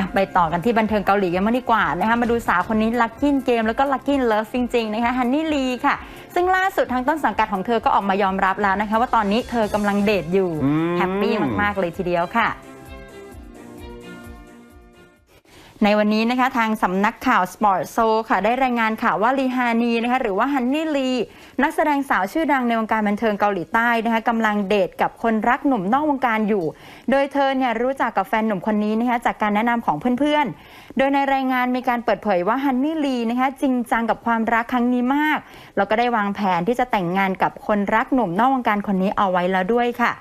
อะไปต่อกันที่บันเทิงเกาหลีกันมางดีกว่านะคะมาดูสาวคนนี้ลักกินเกมแล้วก็ลักกินเลิฟจริงๆนะคะฮันนี่ลีค่ะ ซึ่งล่าสุดทางต้นสังกัดของเธอก็ออกมายอมรับแล้วนะคะ ว่าตอนนี้เธอกำลังเดทอยู่อืมแฮปปี้มากๆเลยทีเดียวค่ะ ในวันนี้นะคะทางสำนักข่าวสปอร์ตโซค่ะ ได้รายงานข่าวว่าลีฮานีนะคะหรือว่าฮันนี่ลี นักแสดงสาวชื่อดังในวงการบันเทิงเกาหลีใต้นะคะกำลังเดทกับคนรักหนุ่มนอกวงการอยู่ โดยเธอเนี่ยรู้จักกับแฟนหนุ่มคนนี้นะคะจากการแนะนำของเพื่อนๆ โดยในรายงานมีการเปิดเผยว่าฮันนี่ลีนะคะจริงจังกับความรักครั้งนี้มาก แล้วก็ได้วางแผนที่จะแต่งงานกับคนรักหนุ่มนอกวงการคนนี้เอาไว้แล้วด้วยค่ะ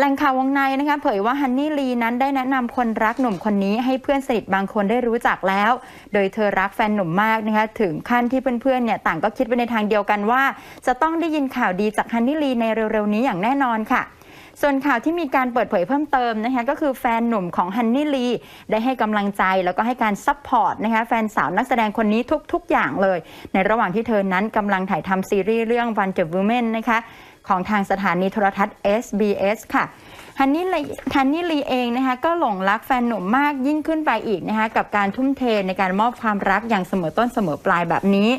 แหล่งข่าววงในนะคะเผยว่าฮันนี่ลีนั้นได้แนะนำคนรักหนุ่มคนนี้ให้เพื่อนสนิทบางคนได้รู้จักแล้ว โดยเธอรักแฟนหนุ่มมากนะคะถึงขั้นที่เพื่อนๆเนี่ยต่างก็คิดไปในทางเดียวกันว่า จะต้องได้ยินข่าวดีจากฮันนี่ลีในเร็วๆนี้อย่างแน่นอนค่ะ ส่วนข่าวที่มีการเปิดเผยเพิ่มเติมนะคะก็คือแฟนหนุ่มของฮันนี่ลีได้ให้กำลังใจแล้วก็ให้การซัพพอร์ตนะคะแฟนสาวนักแสดงคนนี้ทุก ๆ อย่างเลย ในระหว่างที่เธอนั้นกำลังถ่ายทำซีรีส์เรื่อง One the Women นะคะของทางสถานีโทรทัศน์ SBS ค่ะฮันนี่ลีฮันนี่ลีเองนะคะก็หลงรักแฟนหนุ่มมากยิ่งขึ้นไปอีกนะคะกับการทุ่มเทในการมอบความรักอย่างเสมอต้นเสมอปลายแบบนี้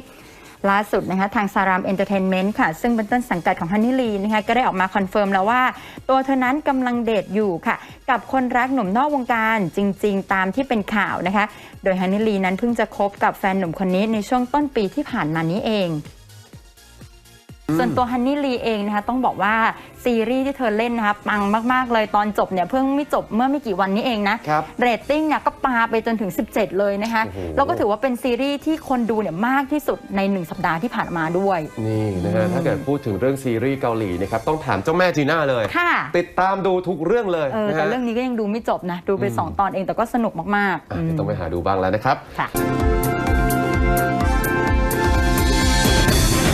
ล่าสุดนะคะทางซารามเอนเตอร์เทนเมนต์ค่ะ ซึ่งเป็นต้นสังกัดของฮันนี่ลีนะคะก็ได้ออกมาคอนเฟิร์มแล้วว่า ตัวเธอนั้นกำลังเดทอยู่ค่ะ กับคนรักหนุ่มนอกวงการจริง ๆ ตามที่เป็นข่าวนะคะ โดยฮันนี่ลีนั้นเพิ่งจะคบกับแฟนหนุ่มคนนี้ในช่วงต้นปีที่ผ่านมานี้เอง ส่วนตัวฮันนี่ลีเองนะคะต้องบอกว่าซีรีส์ที่เธอเล่นนะคะปังมาก ๆ เลยตอนจบเนี่ยเพิ่งไม่จบเมื่อไม่กี่วันนี้เองนะครับเรตติ้งเนี่ยก็ปาไปจนถึง 17 เลยนะคะโอ้โห แล้วก็ถือว่าเป็นซีรีส์ที่คนดูเนี่ยมากที่สุดใน 1 สัปดาห์ที่ผ่านมาด้วย นี่นะฮะถ้าเกิดพูดถึงเรื่องซีรีส์เกาหลีนะครับต้องถามเจ้าแม่จีน่าเลย ค่ะ ติดตามดูทุกเรื่องเลยเออนะแต่ฮะเรื่องนี้ก็ยังดูไม่จบนะ ดูไปอืมสองตอนเองแต่ก็สนุกมากๆอะอืมต้องไปหาดูบ้างแล้วนะครับ ค่ะ